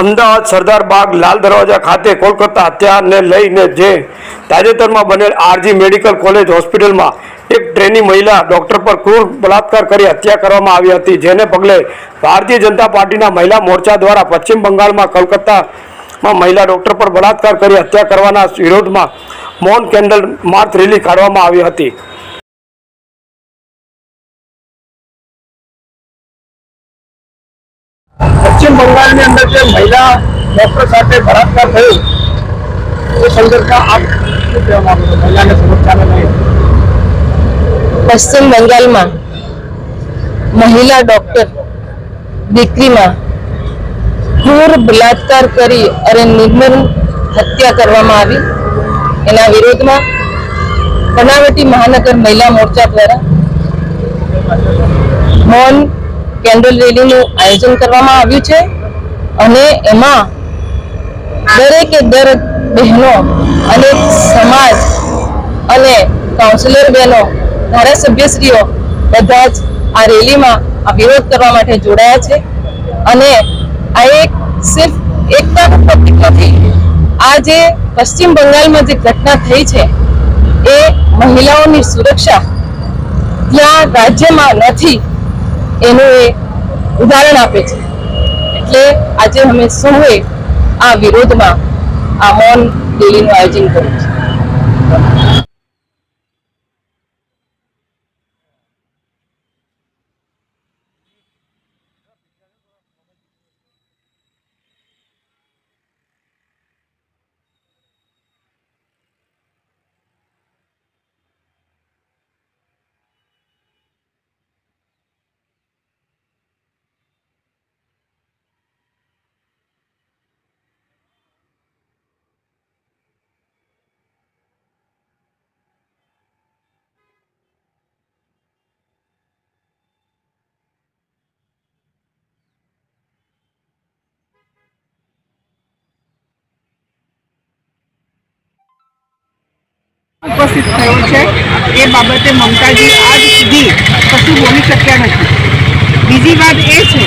અમદાવાદ સરદાર બાગ લાલ દરવાજા ખાતે કોલકાતા હત્યાને લઈને જે તાજેતરમાં બનેલ આરજી મેડિકલ કોલેજ હોસ્પિટલમાં એક ટ્રેની મહિલા ડોક્ટર પર ક્રૂર બલાત્કાર કરી હત્યા કરવામાં આવી હતી. જેને પગલે ભારતીય જનતા પાર્ટીના મહિલા મોરચા દ્વારા પશ્ચિમ બંગાળમાં કોલકાતામાં મહિલા ડૉક્ટર પર બલાત્કાર કરી હત્યા કરવાના વિરોધમાં મૌન કેન્ડલ માર્ચ રેલી કાઢવામાં આવી હતી. પશ્ચિમ અંદર જે મહિલા ડોક્ટર સાથે બળાત્કાર થયો, એ સંદર્ભમાં આપ શું કહેવા માંગો છો? મહિલાને સુરક્ષાને લઈને પશ્ચિમ બંગાળમાં મહિલા ડોક્ટર દીકરીમાં ક્રૂર બલાત્કાર કરી અને નિર્મમ હત્યા કરવામાં આવી. એના વિરોધમાં બનાવટી મહાનગર મહિલા મોરચા દ્વારા મૌન કેન્ડલ રેલીનું આયોજન કરવામાં આવ્યું છે. અને એમાં દરેકે દરેક બહેનો અને સમાજ અને કાઉન્સિલર બહેનો, ધારાસભ્યશ્રીઓ બધા જ આ રેલીમાં આ વિરોધ કરવા માટે જોડાયા છે. અને આ એક સિર્ફ એકતાનું પ્રતિક નથી. આ જે પશ્ચિમ બંગાળમાં જે ઘટના થઈ છે, એ મહિલાઓની સુરક્ષા ત્યાં રાજ્યમાં નથી, એનું એ ઉદાહરણ આપે છે. એટલે આજે અમે સૌએ આ વિરોધમાં આ મૌન રેલીનું આયોજન કર્યું છે. ઉપસ્થિત થયો છે. એ બાબતે મમતાજી આજ સુધી કશું બોલી શક્યા નથી. બીજી વાત એ છે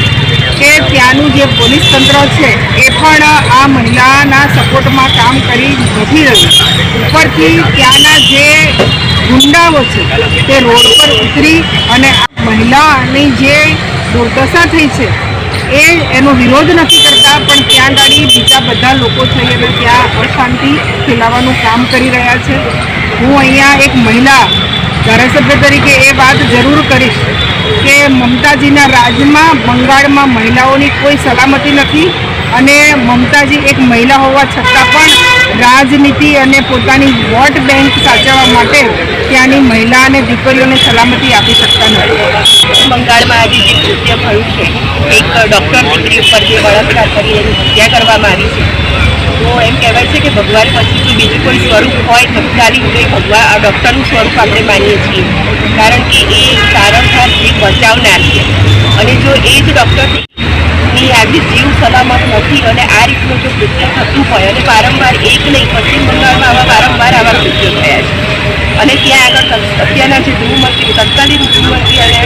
કે ત્યાંનું જે પોલીસ તંત્ર છે, એ પણ આ મહિલાના સપોર્ટમાં કામ કરી નથી રહ્યું. ઉપરથી ત્યાંના જે ગુંડાઓ છે, તે રોડ પર ઉતરી અને આ મહિલાની જે દુર્દશા થઈ છે, એ એનો વિરોધ નથી કરતા, પણ ત્યાં ગાડી બીજા બધા લોકો થઈ અને ત્યાં અશાંતિ ફેલાવવાનું કામ કરી રહ્યા છે. હું અહીંયા એક મહિલા ધારાસભ્ય તરીકે એ વાત જરૂર કરીશ કે મમતાજીના રાજમાં બંગાળમાં મહિલાઓની કોઈ સલામતી નથી અને મમતાજી એક મહિલા હોવા છતાં પણ રાજનીતિ અને પોતાની વોટ બેંક સાચવવા માટે ત્યાંની મહિલા અને દીકરીઓને સલામતી આપી શકતા નથી. બંગાળમાં આજે જે કૃત્ય થયું છે. એક ડૉક્ટર દીકરી ઉપર જે બળાત્કાર કરી એની હત્યા કરવામાં આવી છે. તો એમ કહેવાય છે કે ભગવાન પછી તો બીજું કોઈ સ્વરૂપ હોય તત્કાલીન તો એ ભગવાન, આ ડૉક્ટરનું સ્વરૂપ આપણે માનીએ છીએ. કારણ કે એ સારંવાર બચાવનાર છે. અને જો એ જ ડૉક્ટર ની આજે જીવ સલામત નથી અને આ રીતનું જો કૃત્ય થતું હોય અને વારંવાર એક નહીં, પશ્ચિમ બંગાળમાં આવા વારંવાર આવા કૃત્યો થયા છે. અને ત્યાં આગળ અત્યારના જે ગૃહમંત્રી, તત્કાલીન ગૃહમંત્રી અને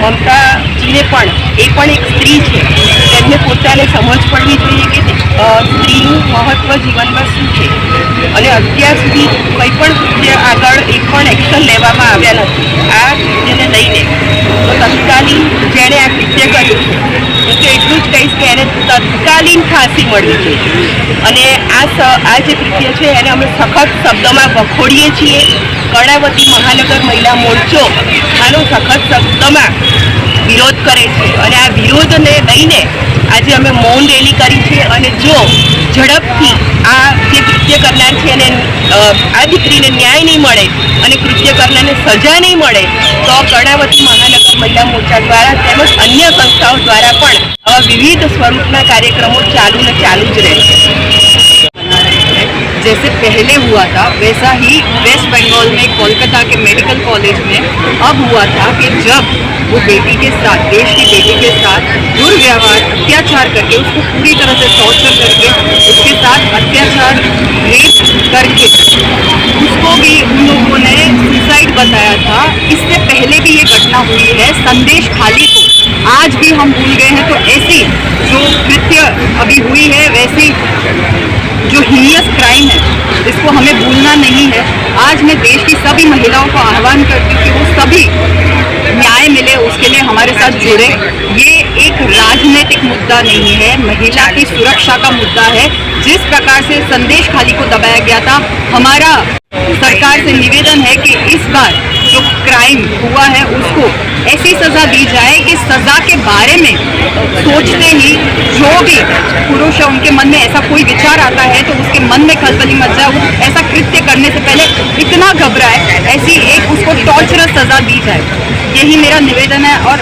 મમતાજીને પણ, એ પણ એક સ્ત્રી છે. તેમને પોતાને સમજ પડવી જોઈએ કે સ્ત્રીનું મહત્વ જીવનમાં શું છે? અને અત્યાર સુધી કંઈ પણ કૃત્ય આગળ એક પણ એક્શન લેવામાં આવ્યા નથી. આ જેને લઈને તો તત્કાલીન જેણે આ કૃત્ય કર્યું છે હું તો એટલું જ કહીશ કે એને તત્કાલીન ફાંસી મળવી જોઈએ અને આ આ જે કૃત્ય છે એને અમે સખત શબ્દમાં વખોડીએ છીએ. કર્ણાવતી મહાનગર મહિલા મોરચો આનો સખત શબ્દમાં વિરોધ કરે છે. અને આ વિરોધને લઈને આજે અમે મૌન રેલી કરી છે અને જો ઝડપથી આ જે કૃત્ય કરનાર છે એને આ દીકરીને ન્યાય નહીં મળે અને કૃત્ય કરનારને સજા નહીં મળે, તો કર્ણાવતી મહાનગર મહિલા મોરચા દ્વારા તેમજ અન્ય સંસ્થાઓ દ્વારા પણ વિવિધ સ્વરૂપના કાર્યક્રમો ચાલુ ને ચાલુ જ રહેશે. जैसे पहले हुआ था, वैसा ही वेस्ट बंगाल में, कोलकाता के मेडिकल कॉलेज में अब हुआ था कि जब वो बेटी के साथ, देश की बेटी के साथ दुर्व्यवहार, अत्याचार करके उसको पूरी तरह से टॉर्चर करके उसके साथ अत्याचार रेप करके उसको भी उन लोगों ने सुसाइड बताया था। इससे पहले भी ये घटना हुई है संदेश खाली को। आज भी हम भूल गए हैं तो ऐसी जो कृत्य अभी हुई है, वैसी जो हीनियस क्राइम है, इसको हमें भूलना नहीं है। आज मैं देश की सभी महिलाओं को आह्वान करती हूँ कि वो सभी न्याय मिले, उसके लिए हमारे साथ जुड़े। ये एक राजनीतिक मुद्दा नहीं है, महिला की सुरक्षा का मुद्दा है। जिस प्रकार से संदेश खाली को दबाया गया था, हमारा सरकार से निवेदन है कि इस बार जो क्राइम हुआ है, उसको ऐसी सजा दी जाए कि सजा के बारे में सोचते ही जो भी पुरुष है, उनके मन में ऐसा कोई विचार आता है तो उसके मन में खलबली मच जाए, वो ऐसा कृत्य करने से पहले इतना घबराए, ऐसी एक उसको टॉर्चरस सजा दी जाए। यही मेरा निवेदन है और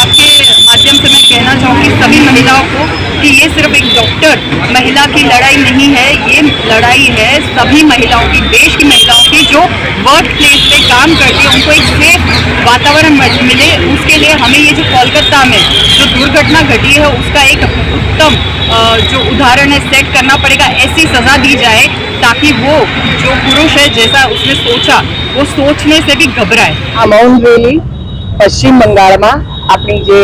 आपके माध्यम से मैं कहना चाहूँगी सभी महिलाओं को कि ये सिर्फ एक डॉक्टर महिला की लड़ाई नहीं है ये लड़ाई है सभी महिलाओं की देश की महिलाओं की जो वर्क प्लेस पे काम करती है उनको एक सेफ वातावरण मिल- मिले उसके लिए हमें ये जो कोलकाता में जो दुर्घटना घटी है उसका एक उत्तम अ, जो उदाहरण है सेट करना पड़ेगा ऐसी सजा दी जाए ताकि वो जो पुरुष है जैसा उसने सोचा वो सोचने से भी घबराए આ મૌન રેલી પશ્ચિમ બંગાળમાં આપણી જે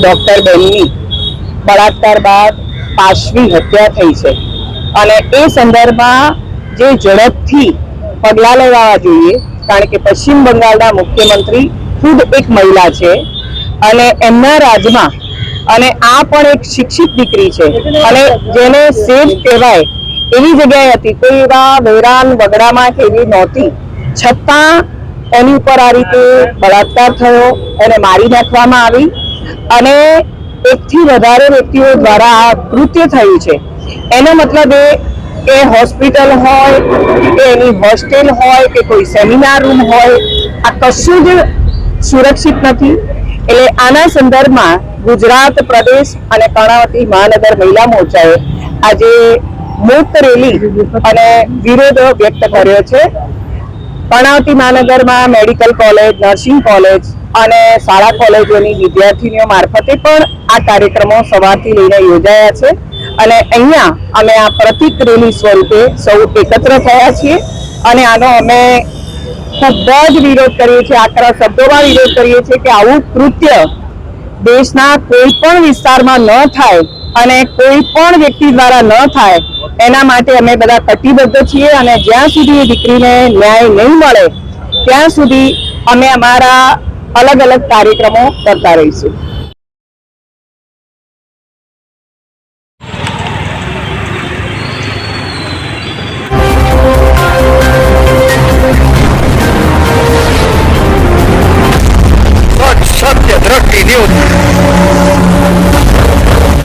ડોક્ટર બેનની બળાત્કાર બાદ પાશવી હત્યા થઈ છે. અને એ સંદર્ભમાં જે ઝડપથી પગલાં લેવા જોઈએ, કારણ કે પશ્ચિમ બંગાળના મુખ્યમંત્રી ખુદ એક મહિલા છે અને એમના રાજમાં અને આ પણ એક શિક્ષિત દીકરી છે. અને જેને સેફ કહેવાય, એવી જગ્યાએ હતી. કોઈ એવા વેરાન વગડામાં કે એવી નહોતી. છતાં એની ઉપર આ રીતે બળાત્કાર થયો, એને મારી નાખવામાં આવી અને એકથી વધારે વ્યક્તિઓ દ્વારા આ કૃત્ય થયું છે. એનો મતલબ એ કે હોસ્પિટલ હોય, કે એની હોસ્ટેલ હોય, કે કોઈ સેમિનાર રૂમ હોય, આ કશું જ સુરક્ષિત નથી. એટલે આના સંદર્ભમાં ગુજરાત પ્રદેશ અને કર્ણાવતી મહાનગર મહિલા મોરચાએ આજે મુક્ત રેલી અને વિરોધ વ્યક્ત કર્યો છે. કર્ણાવતી મહાનગરમાં મેડિકલ કોલેજ, નર્સિંગ કોલેજ અને શાળા કોલેજોની વિદ્યાર્થીનીઓ મારફતે પણ આ કાર્યક્રમો સવારથી લઈને યોજાયા છે. અને અહીંયા અમે આ પ્રતિક રેલી સ્વરૂપે સૌ એકત્ર થયા છીએ. અને આનો અમે ખૂબ જ વિરોધ કરીએ છીએ, આકરા શબ્દોમાં વિરોધ કરીએ છીએ કે આવું કૃત્ય દેશના કોઈ પણ વિસ્તારમાં ન થાય અને કોઈ પણ વ્યક્તિ દ્વારા ન થાય, એના માટે અમે બધા કટિબદ્ધ છીએ અને જ્યાં સુધી દીકરીને ન્યાય નહીં મળે, ત્યાં સુધી અમે અમારા અલગ અલગ કાર્યક્રમો કરતા રહીશું.